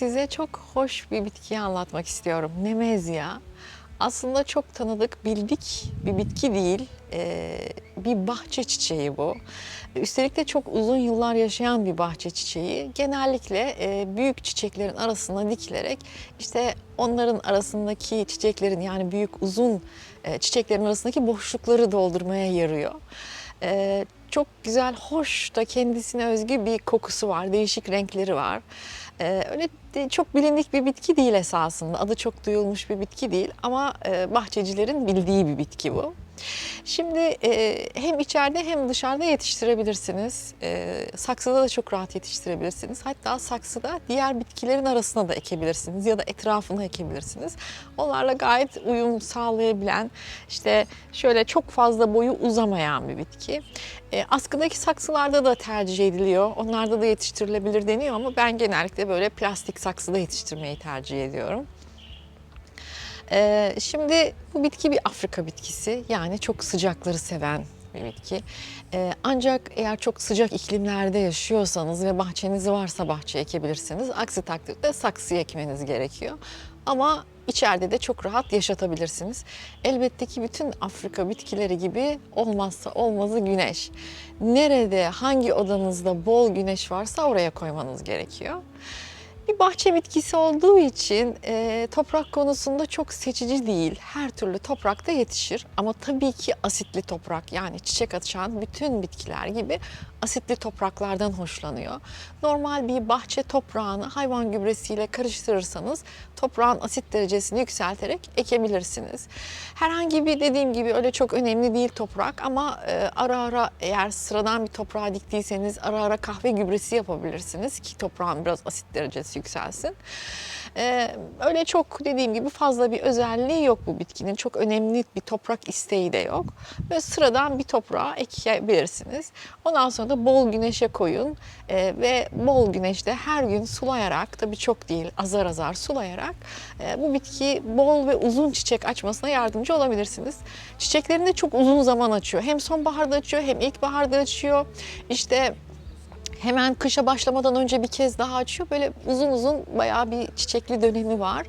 size çok hoş bir bitkiyi anlatmak istiyorum. Nemezya. Aslında çok tanıdık, bildik bir bitki değil. Ee, bir bahçe çiçeği bu. Üstelik de çok uzun yıllar yaşayan bir bahçe çiçeği. Genellikle e, büyük çiçeklerin arasına dikilerek işte onların arasındaki çiçeklerin yani büyük uzun e, çiçeklerin arasındaki boşlukları doldurmaya yarıyor. Ee, çok güzel, hoş da kendisine özgü bir kokusu var, değişik renkleri var. Ee, öyle de çok bilindik bir bitki değil esasında. Adı çok duyulmuş bir bitki değil ama e, bahçecilerin bildiği bir bitki bu. Şimdi e, hem içeride hem dışarıda yetiştirebilirsiniz. E, saksıda da çok rahat yetiştirebilirsiniz. Hatta saksıda diğer bitkilerin arasına da ekebilirsiniz ya da etrafına ekebilirsiniz. Onlarla gayet uyum sağlayabilen, işte şöyle çok fazla boyu uzamayan bir bitki. E, askıdaki saksılarda da tercih ediliyor. Onlarda da yetiştirilebilir deniyor ama ben genellikle böyle plastik saksıda yetiştirmeyi tercih ediyorum. Ee, şimdi bu bitki bir Afrika bitkisi yani çok sıcakları seven bir bitki. Ee, ancak eğer çok sıcak iklimlerde yaşıyorsanız ve bahçeniz varsa bahçe ekebilirsiniz. Aksi takdirde saksıya ekmeniz gerekiyor. Ama içeride de çok rahat yaşatabilirsiniz. Elbette ki bütün Afrika bitkileri gibi olmazsa olmazı güneş. Nerede, hangi odanızda bol güneş varsa oraya koymanız gerekiyor. Bir bahçe bitkisi olduğu için e, toprak konusunda çok seçici değil. Her türlü toprakta yetişir ama tabii ki asitli toprak yani çiçek açan bütün bitkiler gibi asitli topraklardan hoşlanıyor. Normal bir bahçe toprağını hayvan gübresiyle karıştırırsanız toprağın asit derecesini yükselterek ekebilirsiniz. Herhangi bir dediğim gibi öyle çok önemli değil toprak ama e, ara ara eğer sıradan bir toprağa diktiyseniz ara ara kahve gübresi yapabilirsiniz ki toprağın biraz asit derecesi yükselsin. Ee, öyle çok dediğim gibi fazla bir özelliği yok bu bitkinin. Çok önemli bir toprak isteği de yok. Böyle sıradan bir toprağa ekebilirsiniz. Ondan sonra da bol güneşe koyun Ee, ve bol güneşte her gün sulayarak tabii çok değil azar azar sulayarak e, bu bitki bol ve uzun çiçek açmasına yardımcı olabilirsiniz. Çiçeklerini de çok uzun zaman açıyor. Hem sonbaharda açıyor hem ilkbaharda açıyor. İşte hemen kışa başlamadan önce bir kez daha açıyor. Böyle uzun uzun bayağı bir çiçekli dönemi var.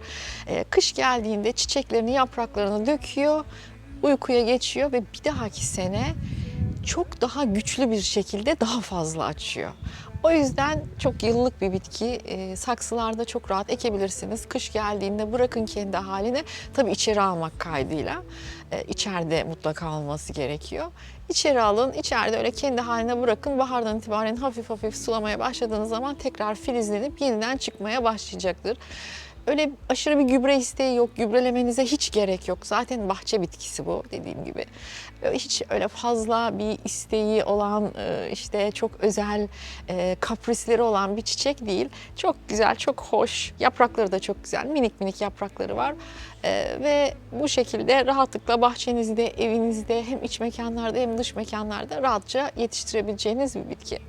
Ee, kış geldiğinde çiçeklerini, yapraklarını döküyor, uykuya geçiyor ve bir dahaki sene çok daha güçlü bir şekilde daha fazla açıyor. O yüzden çok yıllık bir bitki. Ee, saksılarda çok rahat ekebilirsiniz. Kış geldiğinde bırakın kendi haline. Tabii içeri almak kaydıyla. Ee, içeride mutlaka olması gerekiyor. İçeri alın, içeride öyle kendi haline bırakın. Bahardan itibaren hafif hafif sulamaya başladığınız zaman tekrar filizlenip yeniden çıkmaya başlayacaktır. Öyle aşırı bir gübre isteği yok. Gübrelemenize hiç gerek yok. Zaten bahçe bitkisi bu dediğim gibi. Öyle Hiç öyle fazla bir isteği olan e, işte çok özel e, kaprisleri olan bir çiçek değil. Çok güzel, çok hoş. Yaprakları da çok güzel. Minik minik yaprakları var. E, ve bu şekilde rahatlıkla bahçenizde, evinizde hem iç mekanlarda hem dış mekanlarda rahatça yetiştirebileceğiniz bir bitki.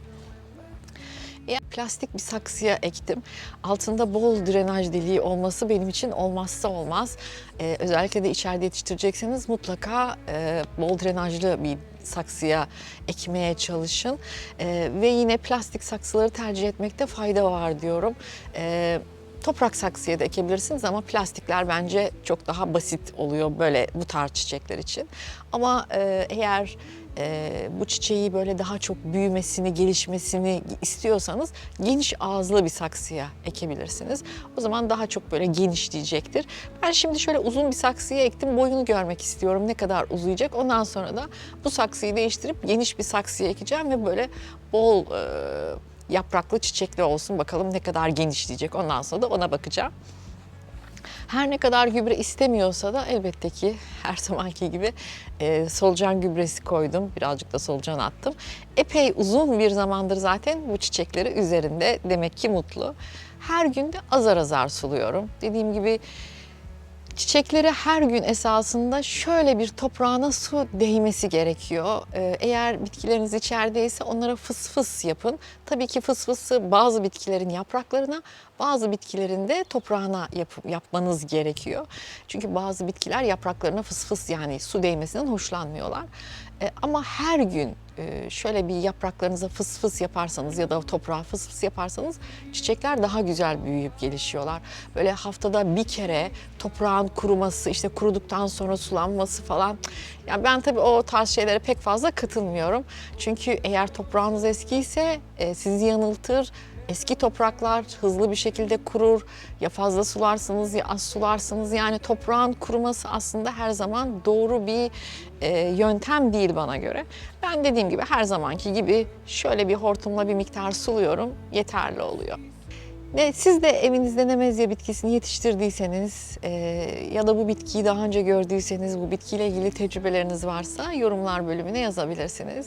Eğer plastik bir saksıya ektim. Altında bol drenaj deliği olması benim için olmazsa olmaz. Ee, özellikle de içeride yetiştirecekseniz mutlaka e, bol drenajlı bir saksıya ekmeye çalışın. Ee, ve yine plastik saksıları tercih etmekte fayda var diyorum. Ee, Toprak saksıya da ekebilirsiniz ama plastikler bence çok daha basit oluyor böyle bu tarz çiçekler için. Ama e, eğer e, bu çiçeği böyle daha çok büyümesini, gelişmesini istiyorsanız geniş ağızlı bir saksıya ekebilirsiniz. O zaman daha çok böyle genişleyecektir. Ben şimdi şöyle uzun bir saksıya ektim. Boyunu görmek istiyorum ne kadar uzayacak. Ondan sonra da bu saksıyı değiştirip geniş bir saksıya ekeceğim ve böyle bol e, yapraklı çiçekli olsun bakalım ne kadar genişleyecek. Ondan sonra da ona bakacağım. Her ne kadar gübre istemiyorsa da elbette ki her zamanki gibi e, solucan gübresi koydum. Birazcık da solucan attım. Epey uzun bir zamandır zaten bu çiçekleri üzerinde demek ki mutlu. Her gün de azar azar suluyorum. Dediğim gibi Çiçekleri her gün esasında şöyle bir toprağına su değmesi gerekiyor. Ee, Eğer bitkileriniz içerideyse onlara fıs fıs yapın. Tabii ki fıs fısı bazı bitkilerin yapraklarına, bazı bitkilerin de toprağına yap- yapmanız gerekiyor. Çünkü bazı bitkiler yapraklarına fıs fıs yani su değmesinden hoşlanmıyorlar. E, ama her gün e, şöyle bir yapraklarınıza fıs fıs yaparsanız ya da toprağa fıs fıs yaparsanız çiçekler daha güzel büyüyüp gelişiyorlar. Böyle haftada bir kere toprağın kuruması, işte kuruduktan sonra sulanması falan. Ya ben tabii o tarz şeylere pek fazla katılmıyorum. Çünkü eğer toprağınız eskiyse e, sizi yanıltır. Eski topraklar hızlı bir şekilde kurur. Ya fazla sularsınız ya az sularsınız. Yani toprağın kuruması aslında her zaman doğru bir e, yöntem değil bana göre. Ben dediğim gibi her zamanki gibi şöyle bir hortumla bir miktar suluyorum. Yeterli oluyor. Ne, siz de evinizde nemezya bitkisini yetiştirdiyseniz e, ya da bu bitkiyi daha önce gördüyseniz, bu bitkiyle ilgili tecrübeleriniz varsa yorumlar bölümüne yazabilirsiniz.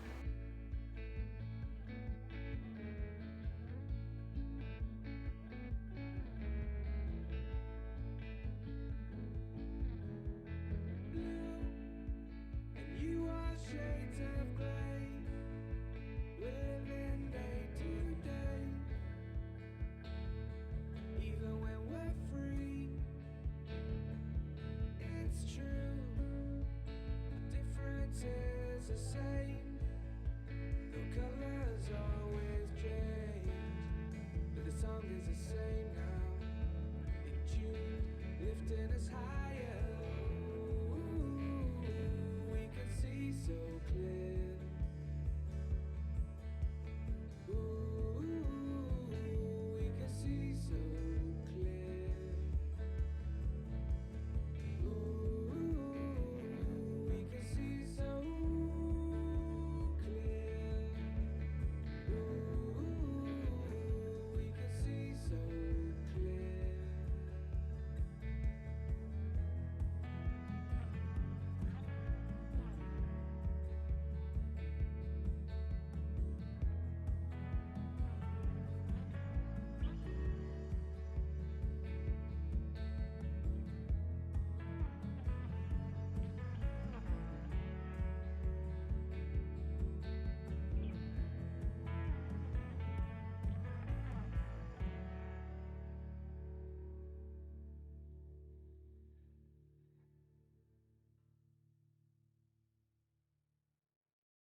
to say.